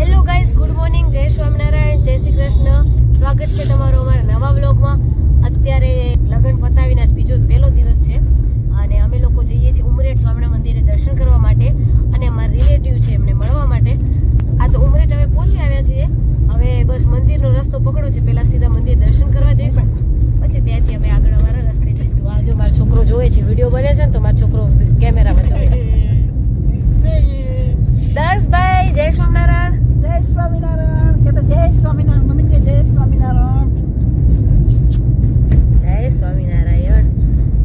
Hello guys good morning જય સ્વામિનારાયણ, જય શ્રી કૃષ્ણ. સ્વાગત છે તમારું અમારા નવા બ્લોગમાં અત્યારે લગ્ન પતાવીને બીજો પહેલો દિવસ છે. અને અમે લોકો જઈએ છીએ ઉમરેઠ સ્વામિના મંદિરે દર્શન કરવા માટે અને અમારા રિલેટિવ છે એમને મળવા માટે. આ તો ઉમરેઠ હવે પહોંચી આવ્યા છીએ. હવે બસ મંદિરનો રસ્તો પકડો છે. પહેલાં સીધા મંદિર દર્શન કરવા જઈશું. પછી ત્યાંથી અમે આગળ અમારા રસ્તે જઈશું. આ જો મારો છોકરો જોવે છે વીડિયો બને છે ને, તો મારો છોકરો કેમેરામાં જોવે છે દર્શભાઈ જય સ્વામિનારાયણ જય સ્વામિનારાયણ કે તો જય સ્વામિનારાયણ મમ્મી કે જય સ્વામિનારાયણ. જય સ્વામિનારાયણ.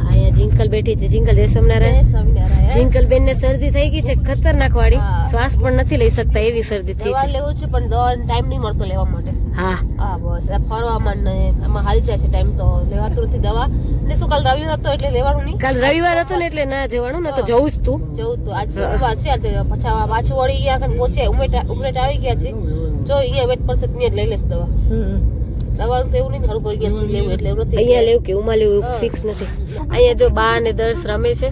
અહીંયા જિંકલ બેઠી છે. જિંકલ જય સ્વામિનારાયણ. સ્વામિનારાયણ. જિંકલ બેન ને શરદી થઈ ગઈ છે. ખતરનાક વાળી. શ્વાસ પણ નથી લઈ શકતા એવી શરદી થઈ લેવું છે પણ ટાઈમ નહીં મળતો લેવા માટે. હા. આ ફરવામાં ને એમાં હાલી જાય છે ટાઈમ તો. લેવાતું નથી દવા. ને શું કાલ રવિવાર હતો એટલે લેવાનું નહીં? કાલ રવિવાર હતો ને એટલે ના જવાનું ને તો જવું જ તું. જવું તું. આજ શુક્રવાર છે આજે પછી પાછું વળી ગયા કે પહોંચે ઉમેટ ઉમરેટ આવી ગયા છે. જો અહીંયા વેટ પરસે ત્યાં જ લઈ લેશ દવા. દવાનું તો એવું નહીં ખરું પડી ગયા લેવું એટલે એવું નથી અહીંયા લેવું કે ઉમાં લેવું ફિક્સ નથી. અહીંયા જો બા ને દર્શ રમે છે.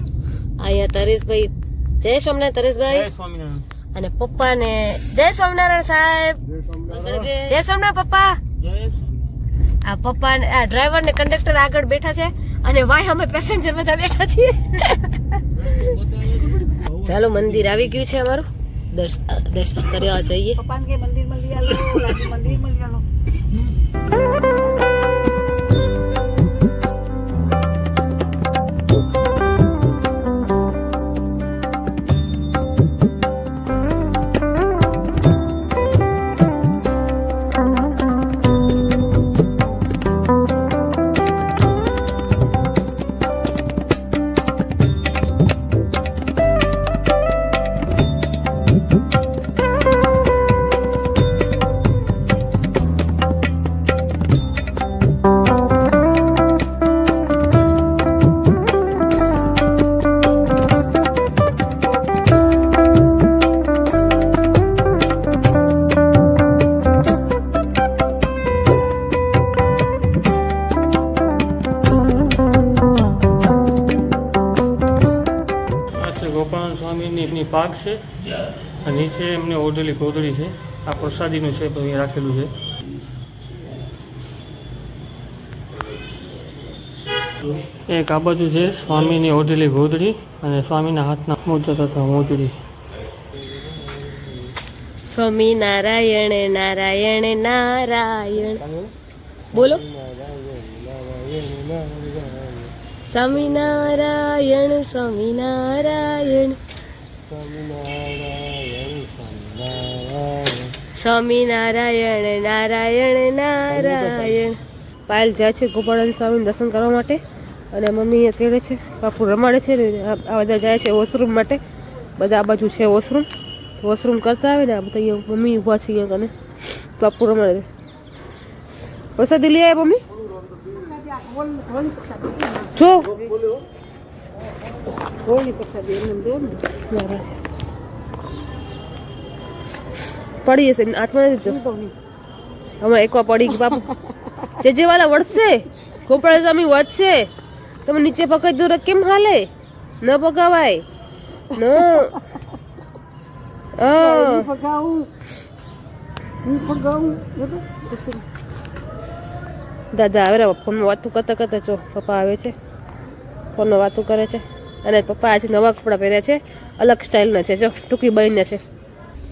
અહીંયા તરેશભાઈ જય સ્વામિનારાયણ તરેશભાઈ. અને પપ્પા ને જય સ્વામિનારાયણ સાહેબ. જય સ્વામિનારાયણ. પપ્પા. આ પપ્પા આ ડ્રાઈવર ને કંડક્ટર આગળ બેઠા છે અને વાય અમે પેસેન્જર બધા બેઠા છીએ. ચાલો મંદિર આવી ગયું છે અમારું. દર્શન કરવા જઈએ. પપ્પાને કે મંદિરમાં લઈ મંદિરમાં લઈ આલો ગોપાલ સ્વામીની પાક છે. નીચે એમને ઓઢેલી ગોદડી છે. આ પ્રસાદીનું છે તો અહીંયા રાખેલું છે. એક આ બાજુ છે સ્વામીની ઓઢેલી ગોદડી અને સ્વામીના હાથના મોજા તથા મોજડી. સ્વામી નારાયણ નારાયણ નારાયણ. બોલો. નારાયણ નારાયણ. સ્વામી નારાયણ સ્વામી નારાયણ નારાયણ નારાયણ. પાયલ જાય છે ગોપાળન સ્વામી દર્શન કરવા માટે અને મમ્મી અત્યારે છે બાપુ રમાડે છે ને આ બધા જાય છે વોશરૂમ માટે. બધા આ બાજુ છે વોશરૂમ વોશરૂમ કરતા આવે ને આ બધા અહીંયા મમ્મી ઊભા છે અહીંયા કને બાપુ રમાડે છે. પ્રસાદી લઈ આવ્યા મમ્મી? છે. પડી જશે આઠમા નથી જો. હમણાં એકવાર પડી ગઈ બાપુ. જે જે વાલા વળશે ગોપાળ સ્વામી વધશે તમે નીચે પકડી દો તો કેમ હાલે? ન પગાવાય. ન. હા. પગાવું? હું બધું દાદા આવે ફોનમાં વાતું કરતા કરતા જો પપ્પા આવે છે ફોનમાં વાતું કરે છે. અને પપ્પા આજે નવા કપડાં પહેર્યા છે અલગ સ્ટાઇલના છે જો ટૂંકી બનીને છે.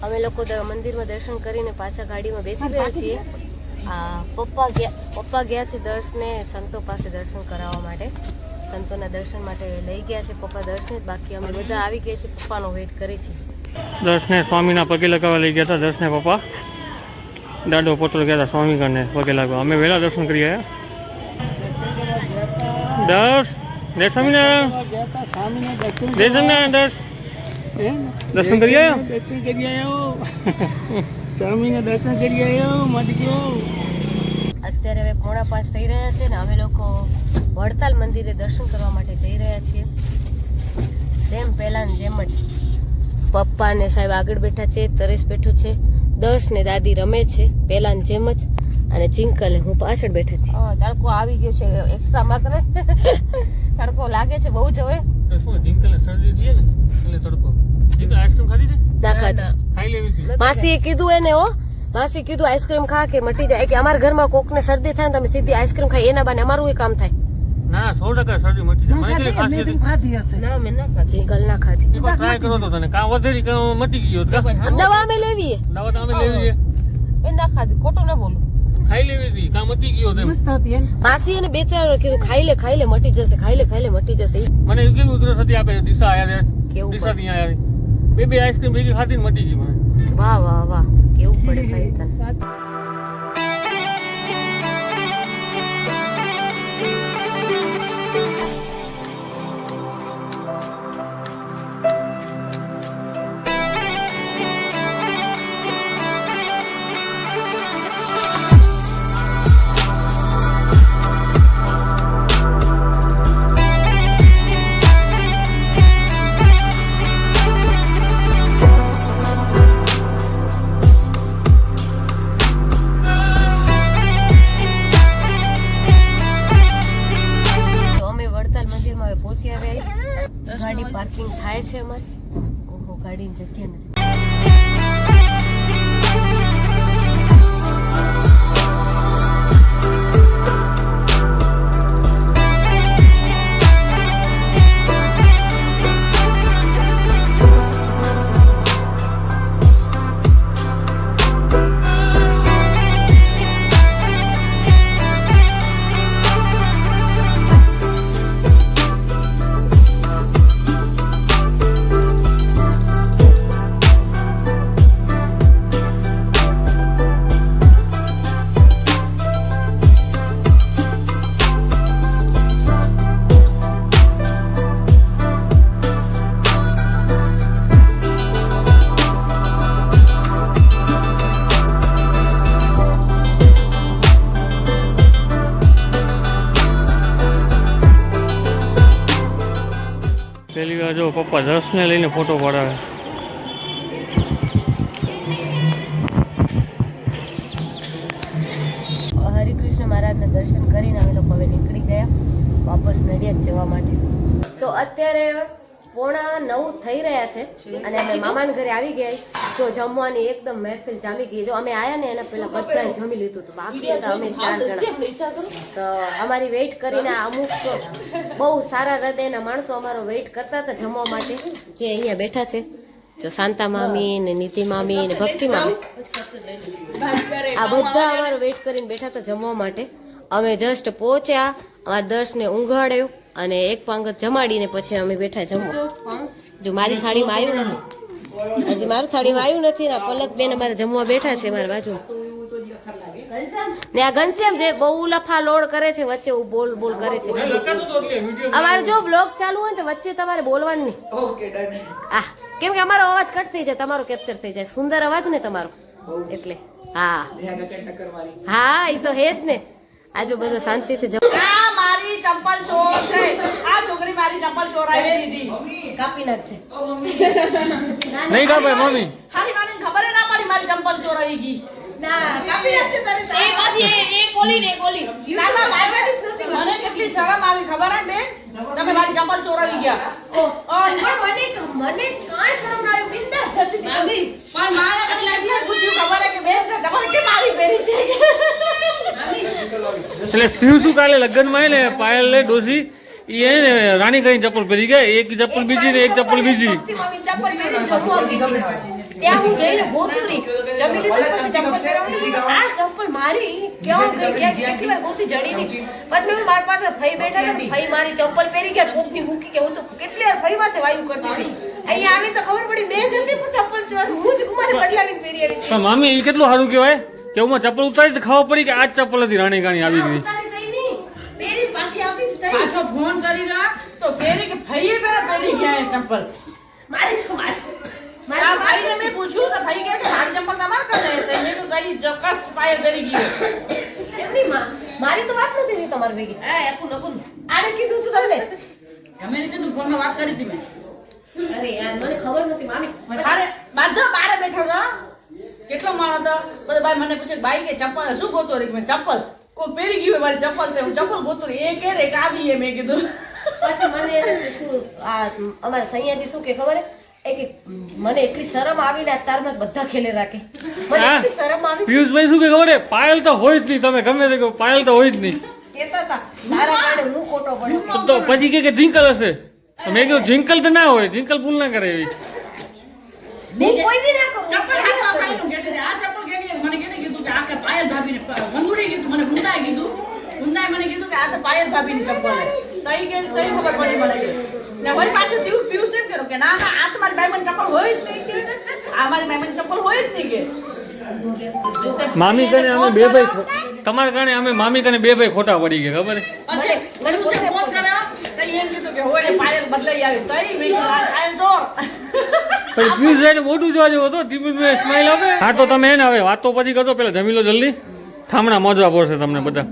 અમે લોકો મંદિરમાં દર્શન કરીને પાછા ગાડીમાં બેસી ગયા છીએ. આ પપ્પા ગયા પપ્પા ગયા છે દર્શને સંતો પાસે દર્શન કરાવવા માટે. સંતોના દર્શન માટે લઈ ગયા છે પપ્પા દર્શન બાકી અમે બધા આવી ગયા છીએ પપ્પાનો વેઇટ કરી છીએ. દર્શને સ્વામીના પગે લગાવવા લઈ ગયા હતા દર્શને પપ્પા. દાદો પોતરો ગયા હતા સ્વામી કને પગે લાગવા. અમે વહેલા દર્શન કરી આવ્યા. દસ જય સ્વામિનારાયણ. જય સ્વામિનારાયણ દસ દર્શન કરી આવ્યા? દર્શન કરી આવ્યો સ્વામીને દર્શન કરી આવ્યો મત ગયો અત્યારે હવે પોણા પાસ થઈ રહ્યા છે ને અમે લોકો વડતાલ મંદિરે દર્શન કરવા માટે જઈ રહ્યા છીએ. સેમ પહેલાંની જેમ જ પપ્પા ને સાહેબ આગળ બેઠા છે, તરેશ બેઠું છે. દર્શ ને દાદી રમે છે પેલા જેમ જ. અને ચિંકલ હું પાછળ બેઠા છે. તડકો આવી ગયો છે એક્સ્ટ્રા માત્ર. તડકો લાગે છે બહુ જ હવે. શું જિંકલને શરદી ને એટલે તડકો. દીકરા આઈસ્ક્રીમ ખાધી છે? ના ખાધી. ખાઈ લેવી હતી. માસીએ કીધું એને હો માસી કીધું આઈસ્ક્રીમ ખા કે મટી જાય. કે અમારા ઘરમાં કોકને શરદી થાય ને તમે સીધી આઈસ્ક્રીમ ખાઈ એના બાને અમારું એ કામ થાય. ના સો ટકા શરદી મટી જાય. મને કેટલી ખાંસી હતી ના મેં ના ખાધી. જીગલ ના ખાધી. એકવાર ટ્રાય કરો તો તને. કાં વધેરી કાં મટી ગયો દવા અમે લેવી દવા તો અમે લેવી મેં ના ખાધી. ખોટું ના બોલું. ખાઈ લેવી હતી કાં મટી ગયો તેમ માસી એને બે ચાર કીધું ખાઈ લે ખાઈ લે મટી જશે ખાઈ લે ખાઈ લે મટી જશે. મને કેવી ઉધરસ હતી આપે દિશા આયા કેવું દિશા ત્યાં આયા. બે બે આઈસ્ક્રીમ ભેગી ખાધી ને મટી ગઈ મને. વાહ વાહ વાહ. કેવું પડે ભાઈ તને. થાય છે અમારી? ઓહો ગાડીની જગ્યા નથી. પપ્પા રસને લઈને ફોટો પડાવે. હરિકૃષ્ણ મહારાજના દર્શન કરીને અમે લોકો હવે નીકળી ગયા. વાપસ નડિયાદ જવા માટે. તો અત્યારે પોણા નવ થઈ રહ્યા છે અને અમે મામાના ઘરે આવી ગયા જો જમવાની એકદમ મહેફિલ જામી ગઈ. જો અમે આયા ને એના પેલા બધા જમી લીધું હતું. બાકી હતા અમે ચાર જણા. તો અમારી વેઇટ કરીને અમુક બહુ સારા હૃદયના માણસો અમારો વેઇટ કરતા હતા જમવા માટે જે અહીંયા બેઠા છે. જો શાંતા મામી ને નીતિ મામી ને ભક્તિ મામી. આ બધા અમારો વેઇટ કરીને બેઠા હતા જમવા માટે. અમે જસ્ટ પહોંચ્યા. અમારા દર્શને ઊંઘાડ્યો. અને એક પાંગત જમાડીને પછી અમે બેઠા જમવા. જો મારી થાળીમાં આવ્યું નથી. હજી મારી થાળીમાં આવ્યું નથી ને પલક બેન અમારે જમવા બેઠા છે મારી બાજુ. ને આ ઘનશ્યામ જે બહુ લફા લોડ કરે છે વચ્ચે બોલ બોલ કરે છે. અમારે જો બ્લોગ ચાલુ હોય ને તો વચ્ચે તમારે બોલવાનું નહીં. હા કેમ કે અમારો અવાજ કટ થઈ જાય તમારો કેપ્ચર થઈ જાય. સુંદર અવાજ ને તમારો. એટલે હા. હા એ તો હે જ ને. આજુ બધું શાંતિથી મારી ચંપલ ચોર છે. આ છોકરી મારી ચંપલ ચોરાઈ દીધી. કાપી નાખજે. નહીં કાપે મમ્મી. હારી મારી ખબર ના પડી મારી ચંપલ ચોરાઈ ગઈ. ના કાપી નાખજે તારે ના, ના, મારી મને કેટલી શરમ આવી ખબર હે બેન તમે મારી ચંપલ ચોરાવી ગયા પણ મને મને કાંઈ શરમ ના આવી બિંદાસ જતી હતી. પણ મારે મને કેટલી પૂછ્યું ખબર હે કે બેન તમારે કેમ આવી પહેરી છે એટલે થયું શું કાલે લગ્નમાં ને પાયલ ને ડોસી ઈ હે ને રાણી કઈ ચપ્પલ પહેરી ગયા એક ચપ્પલ બીજી ને એક ચપ્પલ બીજી ત્યાં હું જઈને ગોતુરી. જમી લીધું પછી ચપ્પલ પહેરાવું આ ચપ્પલ મારી? ક્યાં ગઈ? ક્યાં કેટલી વાર ગોતી જડી નહીં પછી મેં મારા મારી પાછળ ફઈ બેઠા ને ફઈ મારી ચપ્પલ પહેરી ગયા ટોપની મૂકી કે હું તો કેટલી વાર ફઈ માથે વાયુ કરતી હતી. અહીંયા આવી તો ખબર પડી મેં જતી પણ ચપ્પલ ચોર હું જ ગુમાને બદલાવીને પહેરી આવી પણ મામી એ કેટલું સારું કહેવાય? કે હું ચપ્પલ ઉતારી તો ખબર પડી કે આ ચપ્પલ હતી રાણી ગાણી આવી ગઈ પાછી ફોન કરી રહ્યા તો કેરી કે ભાઈએ પહેલા પહેરી ગયા એ ચંપલ. મારી મારી. મારી ભાઈને મેં પૂછ્યું તો ભાઈ કહે કે મારી ચંપલ તમારે કરે છે મેં તો ગઈ જકસ પાયલ પહેરી ગઈ એમની માં? મારી તો વાત નથી થઈ તમારી ભેગી. એ એકું નકું આને કીધું તું તમને? અમે રીતે તું ફોનમાં વાત કરી હતી મેં. અરે યાર મને ખબર નથી મામી. અરે બાધો બારે બેઠો તો કેટલો માણસ તો બધા ભાઈ મને પૂછે ભાઈ કે ચપ્પલ શું ગોતો રે મેં ચપ્પલ કોઈ પહેરી ગયું હોય મારી ચપ્પલ તે હું ચપ્પલ ગોતું એ કે રે કે આવી એ મેં કીધું. પછી મને શું આ અમારા સૈયાજી શું કે ખબર? હે? એ કે મને એટલી શરમ આવી ને અત્યારમાં બધા ખેલે રાખે. મને એટલી શરમ આવી. પિયુષભાઈ શું કે ખબર પાયલ તો હોય જ નહીં તમે ગમે તે કહો પાયલ તો હોય જ નહીં. કેતા હતા તારા કારણે હું ખોટો પડ્યો. તો પછી કે કે જિંકલ હશે? મેં કીધું જિંકલ તો ના હોય જિંકલ ભૂલ ના કરે એવી. હું કોઈ દી ના કરું ચપ્પલ હાથમાં પાડીને કહેતી આ ચપ્પલ કેની? મને કેને કીધું કે આ કે પાયલ ભાભીને પ- વંદુડીએ કીધું, મને બુંદાએ કીધું. બુંદાએ મને કીધું કે આ તો પાયલ ભાભીની ચપ્પલ કે તઈ ખબર પડી મને. ને વળી પાછું પિયુષ- પિયુષ એમ કર્યું કે ના ના આ તમારી મારી ચપ્પલ હોય જ નહીં કે. આ મારી ચપ્પલ હોય જ નહીં કે. મામી કને અમે બે ભાઈ તમારા કારણે અમે મામી કને બે ભાઈ ખોટા પડી ગયા ખબર? છે? પછી છે ફોન કર્યો, તો એમ કીધું કે હોય પાયલ બદલાઈ આવે તઈ મેં આયલ ચોર પછી પિયુષભાઈ ને મોઢું જોવા જેવું હતું ધીમે સ્માઈલ આવે હા તો તમે એને હવે વાતો પછી કરજો પેલા જમી લો જલ્દી. થામણા મોજવા પડશે તમને બધા.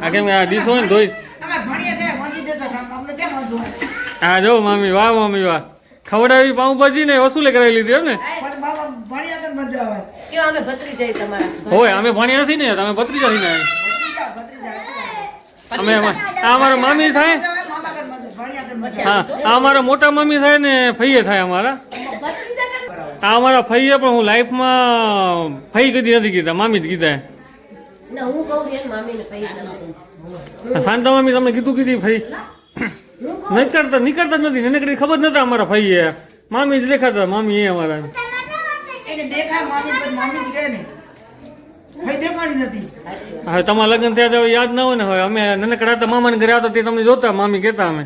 આ કેમ કે આ ડીશ હોય ને ધોઈ તમે ભણીએ છે વાંચી દેશો અમને કેમ વાંચવું હા જો મામી વાહ મમ્મી વાહ. ખવડાવી પાઉંભાજી ને વસૂલે કરાવી લીધી એમ ને? હોય અમે ભણ્યા નથી ને તમે ભત્રીજા થઈને અમે અમારા મામી થાય? હા આ અમારા મોટા મમ્મી થાય ને ફઈએ થાય અમારા. આ અમારા ફઈએ પણ હું લાઈફમાં ફઈ કદી નથી કીધા મામી જ કીધા. તમે શાંતા મામી તમને કીધું કીધી ફઈ? નીકળતા નીકળતા જ નથી. એને ખબર નતા અમારા ફઈએ મામી જ દેખાતા મામી એ અમારા. મામી મામી હવે તમારા લગ્ન થયા તો હવે યાદ ના હોય ને હવે. અમે નાનકડા હતા મામાને ઘરે આવતા તે તમને જોતા મામી કહેતા અમે.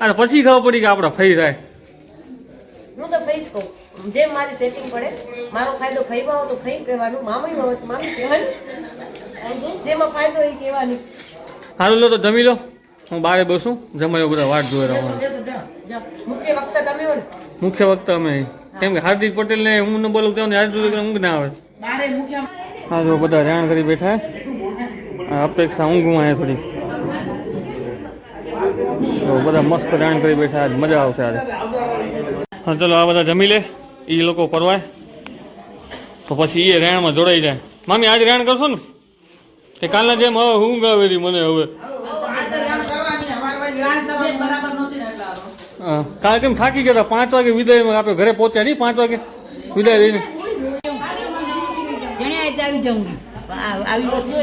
અને પછી ખબર પડી કે આપણા ફઈ થાય હું તો ફઈ જ કહું. જેમ મારી સેટિંગ પડે મારો ફાયદો ફઈમાં હોય તો ફઈ કહેવાનું મામીમાં હોય તો મામી કહેવાનું. જેમાં ફાયદો એ કહેવાનું. સારું લો તો જમી લો. હું બારે બસું? જમાયો બધા વાટ જોઈ રહ્યા. મુખ્ય વક્તા અમે. કેમ કે હાર્દિક પટેલ ને હું ન બોલું ત્યાં હાર્દિક ઊંઘ ના આવે. હા જો બધા જાણ કરી બેઠા અપેક્ષા ઊંઘમાં આવે થોડી. તો બધા મસ્ત જાણ કરી બેઠા આજ મજા આવશે આજે. હા ચલો આ બધા જમી લે. એ લોકો પરવાય તો પછી એ રેણમાં જોડાઈ જાય. મામી આજે રેણ કરશો ને? કે કાલના જેમ હવે ઊંઘ આવે રહી મને હવે. કારણ કે થાકી ગયા હતા? પાંચ વાગે વિદાય આપે ઘરે પહોંચ્યા નહીં? પાંચ વાગે વિદાય લઈને? આવી